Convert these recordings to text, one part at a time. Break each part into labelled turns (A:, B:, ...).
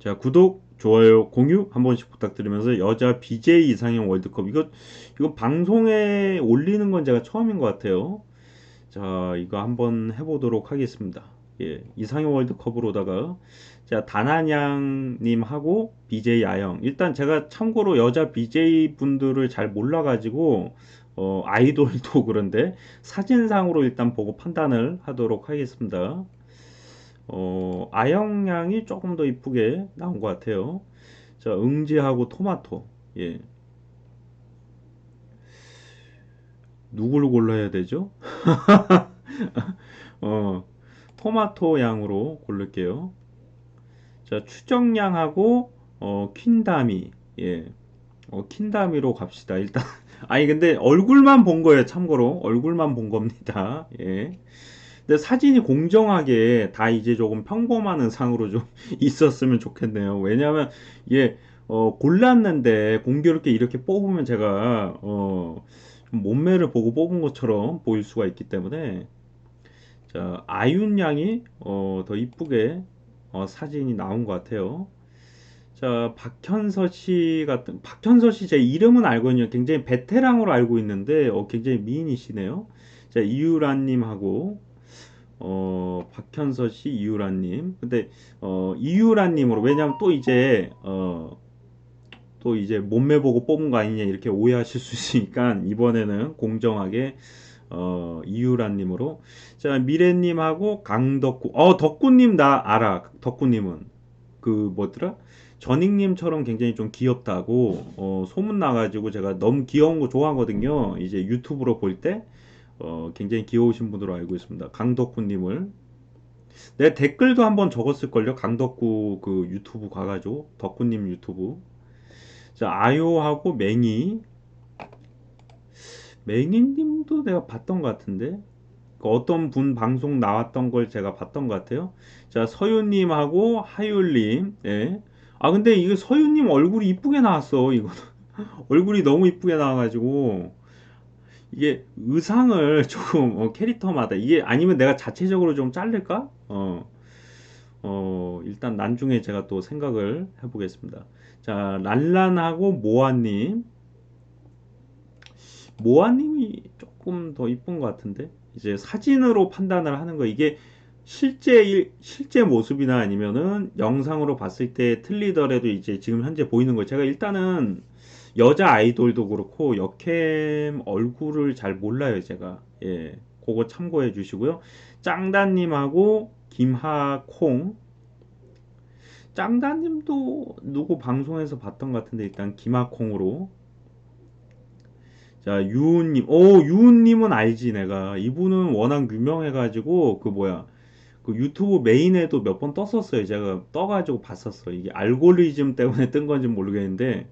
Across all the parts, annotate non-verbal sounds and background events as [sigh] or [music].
A: 자, 구독, 좋아요, 공유 한 번씩 부탁드리면서 여자 BJ 이상형 월드컵 이거 이거 방송에 올리는 건 제가 처음인 것 같아요. 자, 이거 한번 해보도록 하겠습니다. 예, 이상형 월드컵으로다가 자 다나냥님하고 BJ 아영 일단 제가 참고로 여자 BJ 분들을 잘 몰라 가지고 어, 아이돌도 [laughs] 그런데 사진상으로 일단 보고 판단을 하도록 하겠습니다. 어, 아영 양이 조금 더 이쁘게 나온 것 같아요. 자, 응지하고 토마토. 예. 누구를 골라야 되죠? [laughs] 어, 토마토 양으로 고를게요. 자, 추정량하고 어, 퀸다미. 예. 어, 퀸다미로 갑시다. 일단 [laughs] 아니 근데 얼굴만 본 거예요. 참고로 얼굴만 본 겁니다. 예. 근데 사진이 공정하게 다 이제 조금 평범한 의상으로 좀 [laughs] 있었으면 좋겠네요. 왜냐하면 이게 어, 골랐는데 공교롭게 이렇게 뽑으면 제가 어, 몸매를 보고 뽑은 것처럼 보일 수가 있기 때문에 자 아윤 양이 어, 더 이쁘게 어, 사진이 나온 것 같아요. 자 박현서 씨 같은 박현서 씨 제 이름은 알거든요. 굉장히 베테랑으로 알고 있는데 어, 굉장히 미인이시네요. 자 이유란님하고 어, 박현서 씨, 이유라님. 근데, 어, 이유라님으로, 왜냐면 또 이제, 어, 또 이제 몸매 보고 뽑은 거 아니냐, 이렇게 오해하실 수 있으니까, 이번에는 공정하게, 어, 이유라님으로. 자, 미래님하고 강덕구. 어, 덕구님 나 알아. 덕구님은. 그, 뭐더라? 전익님처럼 굉장히 좀 귀엽다고, 어, 소문 나가지고 제가 너무 귀여운 거 좋아하거든요. 이제 유튜브로 볼 때. 어, 굉장히 귀여우신 분으로 알고 있습니다. 강덕구님을. 내 댓글도 한번 적었을걸요. 강덕구 그 유튜브 가가지고. 덕구님 유튜브. 자, 아요하고 맹이. 맹이님도 내가 봤던 것 같은데. 그 어떤 분 방송 나왔던 걸 제가 봤던 것 같아요. 자, 서윤님하고 하율님. 예. 아, 근데 이거 서윤님 얼굴이 이쁘게 나왔어. 이거 [laughs] 얼굴이 너무 이쁘게 나와가지고. 이게 의상을 [laughs] 조금 어, 캐릭터마다 이게 아니면 내가 자체적으로 좀 자를까? 어, 어, 일단 난중에 제가 또 생각을 해보겠습니다. 자, 랄란하고 모아님. 모아님이 조금 더 이쁜 것 같은데? 이제 사진으로 판단을 하는 거, 이게 실제, 실제 모습이나 아니면은 영상으로 봤을 때 틀리더라도 이제 지금 현재 보이는 거, 제가 일단은 여자 아이돌도 그렇고 역캠 얼굴을 잘 몰라요 제가. 예 그거 참고해 주시고요. 짱다님하고 김하콩. 짱다님도 누구 방송에서 봤던 것 같은데 일단 김하콩으로. 자 유우님. 오 유우님은 알지 내가. 이분은 워낙 유명해가지고 그 뭐야. 그 유튜브 메인에도 몇 번 떴었어요. 제가 떠가지고 봤었어 이게 알고리즘 때문에 [laughs] 뜬 건지 모르겠는데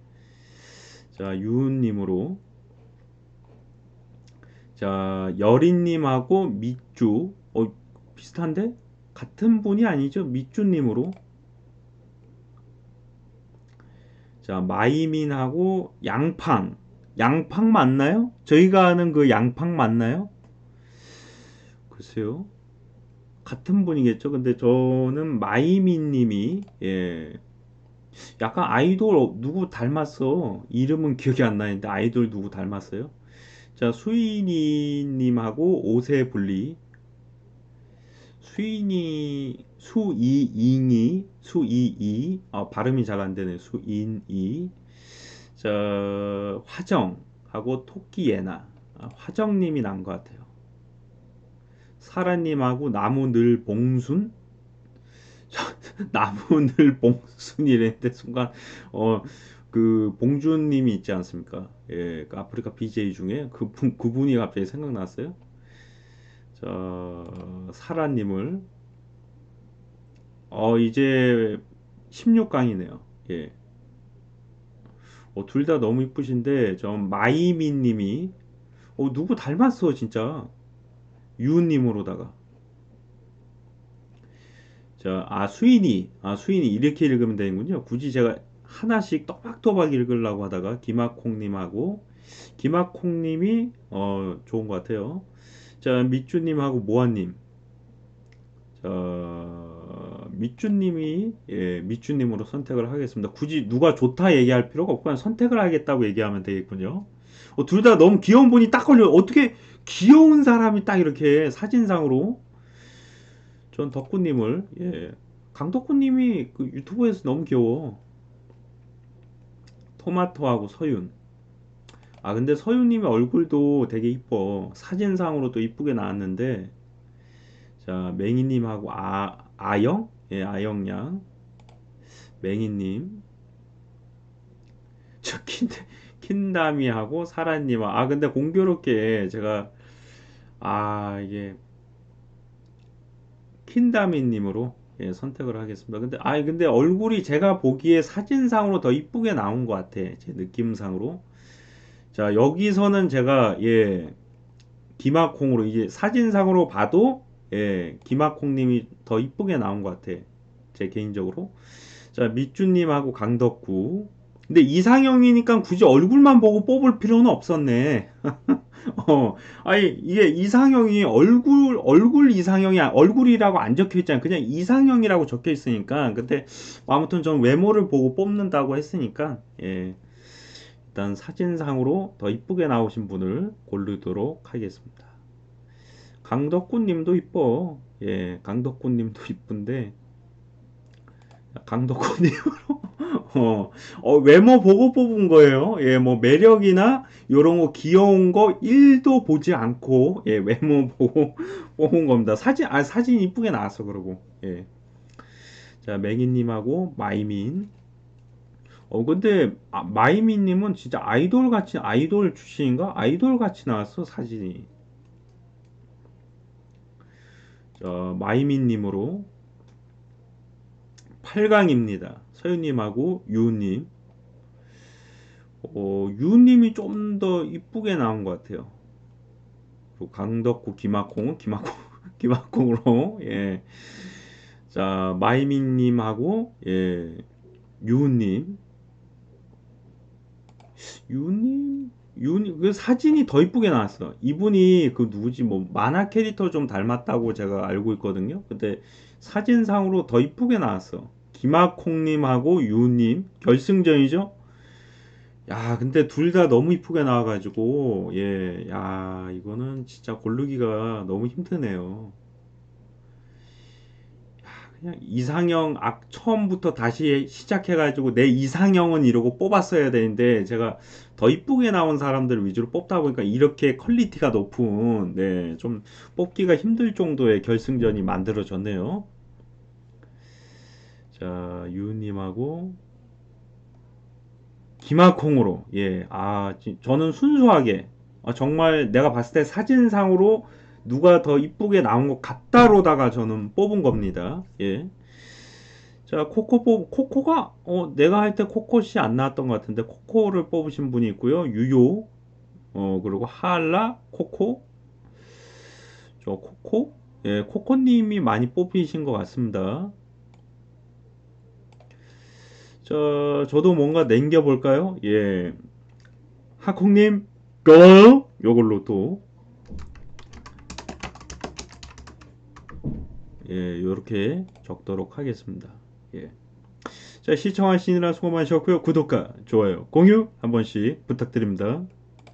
A: 자, 유은님으로. 자, 여린님하고 밑주. 어, 비슷한데? 같은 분이 아니죠? 밑주님으로. 자, 마이민하고 양팡. 양팡 맞나요? 저희가 아는 그 양팡 맞나요? 글쎄요. 같은 분이겠죠? 근데 저는 마이민님이, 예, 약간 아이돌 누구 닮았어? 이름은 기억이 안 나는데 아이돌 누구 닮았어요? 자, 수인이님하고 오세 분리. 수인이, 수이잉이, 수이이. 아, 발음이 잘 안 되네. 수인이. 자, 화정하고 토끼예나. 아, 화정님이 난 것 같아요. 사라님하고 나무늘 봉순? [laughs] 나무늘 봉순이랬는데 순간 어 그 봉준님이 있지 않습니까? 예, 그 아프리카 BJ 중에 그 분, 그분이 갑자기 생각났어요. 자, 사라님을 어 이제 16강이네요. 예. 어, 둘 다 너무 이쁘신데 저 마이미님이 어 누구 닮았어 진짜 유은님으로다가 자, 아, 수인이, 아, 수인이 이렇게 읽으면 되는군요. 굳이 제가 하나씩 또박또박 읽으려고 하다가 김학콩님하고 김학콩님이 어, 좋은 것 같아요. 자, 밑주님하고 모아님. 자, 밑주님이 예, 밑주님으로 선택을 하겠습니다. 굳이 누가 좋다 얘기할 필요가 없고 그냥 선택을 하겠다고 얘기하면 되겠군요. 어, 둘 다 너무 귀여운 분이 딱 걸려. 어떻게 귀여운 사람이 딱 이렇게 사진상으로 전 덕구님을 예, 강덕구님이 그 유튜브에서 너무 귀여워. 토마토하고 서윤. 아 근데 서윤님의 얼굴도 되게 이뻐. 사진상으로도 이쁘게 나왔는데 자 맹이님하고 아 아영 예 아영양 맹이님 저 킨, 킨다미하고 사라님 아 근데 공교롭게 제가 아 이게 킨다미님으로 예, 선택을 하겠습니다. 근데 아 근데 얼굴이 제가 보기에 사진상으로 더 이쁘게 나온 것 같아. 제 느낌상으로. 자 여기서는 제가 예 김학콩으로 이제 사진상으로 봐도 예 김학콩님이 더 이쁘게 나온 것 같아. 제 개인적으로. 자 밑주님하고 강덕구 근데 이상형이니까 굳이 얼굴만 보고 뽑을 필요는 없었네. [laughs] 어, 아니, 이게 이상형이 얼굴, 얼굴 이상형이, 아- 얼굴이라고 안 적혀 있잖아요. 그냥 이상형이라고 적혀 있으니까. 근데, 아무튼 전 외모를 보고 뽑는다고 했으니까, 예. 일단 사진상으로 더 이쁘게 나오신 분을 고르도록 하겠습니다. 강덕구 님도 이뻐. 예, 강덕구 님도 이쁜데, 강덕구 [laughs] 님으로, 어, 어, 외모 보고 뽑은 거예요. 예, 뭐 매력이나 요런 거 귀여운 거 1도 보지 않고 예, 외모 [laughs] 보고 뽑은 겁니다. 사진 아 사진 이쁘게 나왔어 그러고. 예. 자, 맹이 님하고 마이민. 어 근데 아, 마이민 님은 진짜 아이돌 같이 아이돌 출신인가? 아이돌 같이 나왔어 사진이. 자, 마이민 님으로 8강입니다. 서윤님하고 유님. 어, 유님이 좀 더 이쁘게 나온 것 같아요. 그리고 강덕구, 김학콩은 김학콩, [laughs] 김학콩으로, 예. 자, 마이민님하고, 예, 유님. 유님, 유님, 그 사진이 더 이쁘게 나왔어. 이분이 그 누구지, 뭐, 만화 캐릭터 좀 닮았다고 제가 알고 있거든요. 근데 사진상으로 더 이쁘게 나왔어. 김학콩님하고 유님, 결승전이죠? 야, 근데 둘 다 너무 이쁘게 나와가지고, 예, 야, 이거는 진짜 고르기가 너무 힘드네요. 그냥 이상형, 악, 처음부터 다시 시작해가지고, 내 이상형은 이러고 뽑았어야 되는데, 제가 더 이쁘게 나온 사람들 위주로 뽑다 보니까 이렇게 퀄리티가 높은, 네, 좀 뽑기가 힘들 정도의 결승전이 만들어졌네요. 자, 유님하고, 김학콩으로 예, 아, 지- 저는 순수하게 아, 정말 내가 봤을 때 사진상으로 누가 더 이쁘게 나온 것 같다로다가 저는 뽑은 겁니다. 예. 자, 코코 뽑 코코가 어, 내가 할 때 코코씨 안 나왔던 것 같은데 코코를 뽑으신 분이 있고요. 유요 어, 그리고 하알라 코코 저 코코 예, 코코님이 많이 뽑히신 것 같습니다. 저, 저도 뭔가 남겨볼까요? 예. 하콩님, 고! 요걸로 또, 예, 요렇게 적도록 하겠습니다. 예. 자, 시청하시느라 수고 많으셨고요. 구독과 좋아요, 공유 한 번씩 부탁드립니다.